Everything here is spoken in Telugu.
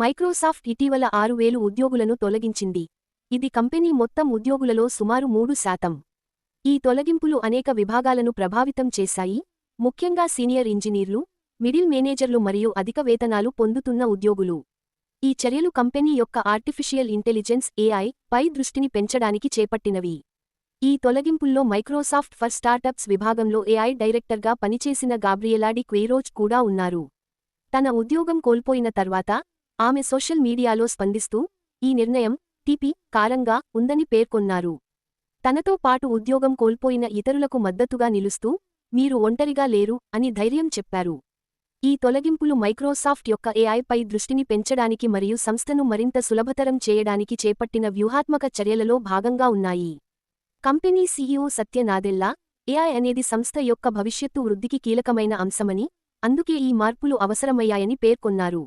మైక్రోసాఫ్ట్ ఇటీవల ఆరు వేలు ఉద్యోగులను తొలగించింది. ఇది కంపెనీ మొత్తం ఉద్యోగులలో సుమారు మూడు శాతం. ఈ తొలగింపులు అనేక విభాగాలను ప్రభావితం చేశాయి. ముఖ్యంగా సీనియర్ ఇంజనీర్లు మిడిల్ మేనేజర్లు మరియు అధిక వేతనాలు పొందుతున్న ఉద్యోగులు. ఈ చర్యలు కంపెనీ యొక్క ఆర్టిఫిషియల్ ఇంటెలిజెన్స్ ఏఐ పై దృష్టిని పెంచడానికి చేపట్టినవి. ఈ తొలగింపుల్లో మైక్రోసాఫ్ట్ ఫర్ స్టార్టప్స్ విభాగంలో ఏఐ డైరెక్టర్గా పనిచేసిన గాబ్రియేలాడి క్వేరోజ్ కూడా ఉన్నారు. తన ఉద్యోగం కోల్పోయిన తర్వాత ఆమె సోషల్ మీడియాలో స్పందిస్తూ ఈ నిర్ణయం టీపీ కారంగా ఉందని పేర్కొన్నారు. తనతో పాటు ఉద్యోగం కోల్పోయిన ఇతరులకు మద్దతుగా నిలుస్తూ మీరు ఒంటరిగా లేరు అని ధైర్యం చెప్పారు. ఈ తొలగింపులు మైక్రోసాఫ్ట్ యొక్క ఏఐపై దృష్టిని పెంచడానికి మరియు సంస్థను మరింత సులభతరం చేయడానికి చేపట్టిన వ్యూహాత్మక చర్యలలో భాగంగా ఉన్నాయి. Company CEO Satya Nadella AI అనేది సంస్థ యొక్క భవిష్యత్తు వృద్ధికి కీలకమైన అంశమని అందుకే ఈ మార్పులు అవసరమయ్యాయని పేర్కొన్నారు.